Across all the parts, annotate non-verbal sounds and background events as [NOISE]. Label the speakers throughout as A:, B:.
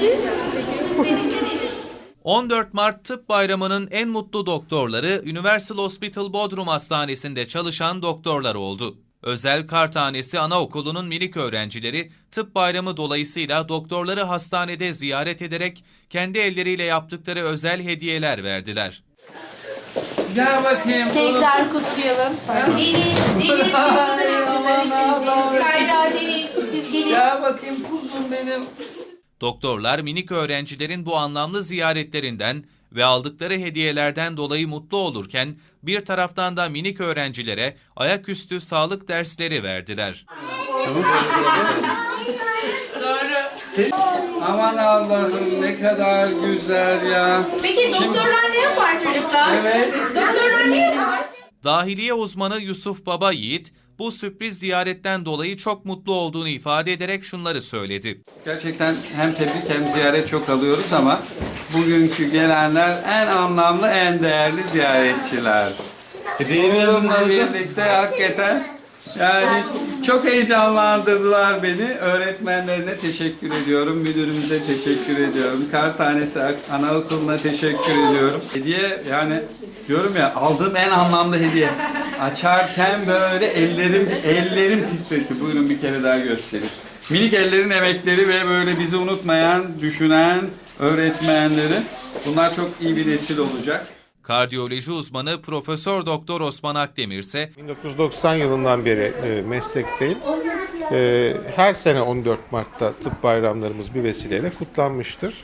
A: siz?
B: 14 [LAUGHS] Mart Tıp Bayramı'nın en mutlu doktorları Universal Hospital Bodrum Hastanesi'nde çalışan doktorlar oldu. Özel Kartanesi Anaokulu'nun minik öğrencileri tıp bayramı dolayısıyla doktorları hastanede ziyaret ederek kendi elleriyle yaptıkları özel hediyeler verdiler.
C: Gel bakayım.
A: Tekrar kutlayalım. Deniz, Deniz,
C: Ay, [LAUGHS] aman Allah'ım.
A: Deniz, siz gelin.
C: Gel bakayım kuzum benim.
B: Doktorlar minik öğrencilerin bu anlamlı ziyaretlerinden ve aldıkları hediyelerden dolayı mutlu olurken bir taraftan da minik öğrencilere ayaküstü sağlık dersleri verdiler.
C: Aman Allah'ım ne kadar güzel ya.
A: Peki doktorlar ne yapar çocuklar?
C: Evet.
A: Doktorlar ne yapar?
B: Dahiliye uzmanı Yusuf Baba Yiğit bu sürpriz ziyaretten dolayı çok mutlu olduğunu ifade ederek şunları söyledi.
C: Gerçekten hem tebrik hem ziyaret çok alıyoruz ama bugünkü gelenler en anlamlı, en değerli ziyaretçiler. Bununla birlikte hakikaten yani çok heyecanlandırdılar beni. Öğretmenlerine teşekkür ediyorum, müdürümüze teşekkür ediyorum. Kar Tanesi Anaokulu'na teşekkür ediyorum. Hediye yani diyorum ya aldığım en anlamlı hediye. Açarken böyle ellerim ellerim titredi. Buyurun bir kere daha göstereyim. Minik ellerin emekleri ve böyle bizi unutmayan, düşünen öğretmenleri. Bunlar çok iyi bir nesil olacak.
B: Kardiyoloji uzmanı Profesör Doktor Osman Akdemir ise
D: 1990 yılından beri e, meslekteyim. E, her sene 14 Mart'ta tıp bayramlarımız bir vesileyle kutlanmıştır.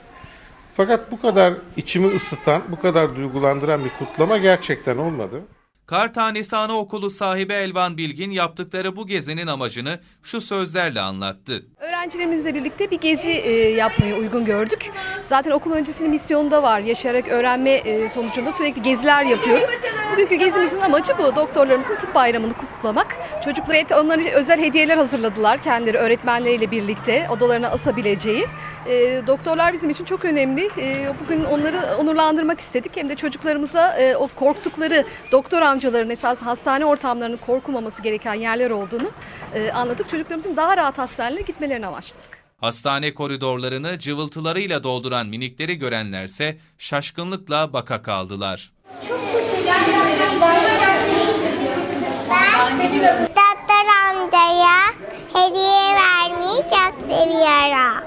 D: Fakat bu kadar içimi ısıtan, bu kadar duygulandıran bir kutlama gerçekten olmadı.
B: Kar Tanesi Anaokulu sahibi Elvan Bilgin yaptıkları bu gezinin amacını şu sözlerle anlattı.
E: Öğrencilerimizle birlikte bir gezi e, yapmayı uygun gördük. Zaten okul öncesinin misyonunda var. Yaşayarak öğrenme e, sonucunda sürekli geziler yapıyoruz. Bugünkü gezimizin amacı bu. Doktorlarımızın tıp bayramını kutlamak. Çocuklara et- onlara özel hediyeler hazırladılar. Kendileri öğretmenleriyle birlikte odalarına asabileceği. E, doktorlar bizim için çok önemli. E, bugün onları onurlandırmak istedik. Hem de çocuklarımıza o korktukları doktor amcaların esas hastane ortamlarının korkulmaması gereken yerler olduğunu anladık. Çocuklarımızın daha rahat hastanelere gitmelerini amaçladık.
B: Hastane koridorlarını cıvıltılarıyla dolduran minikleri görenlerse şaşkınlıkla baka kaldılar.
F: Doktor amcaya hediye vermeyi çok seviyorum.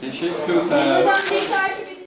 C: Teşekkürler.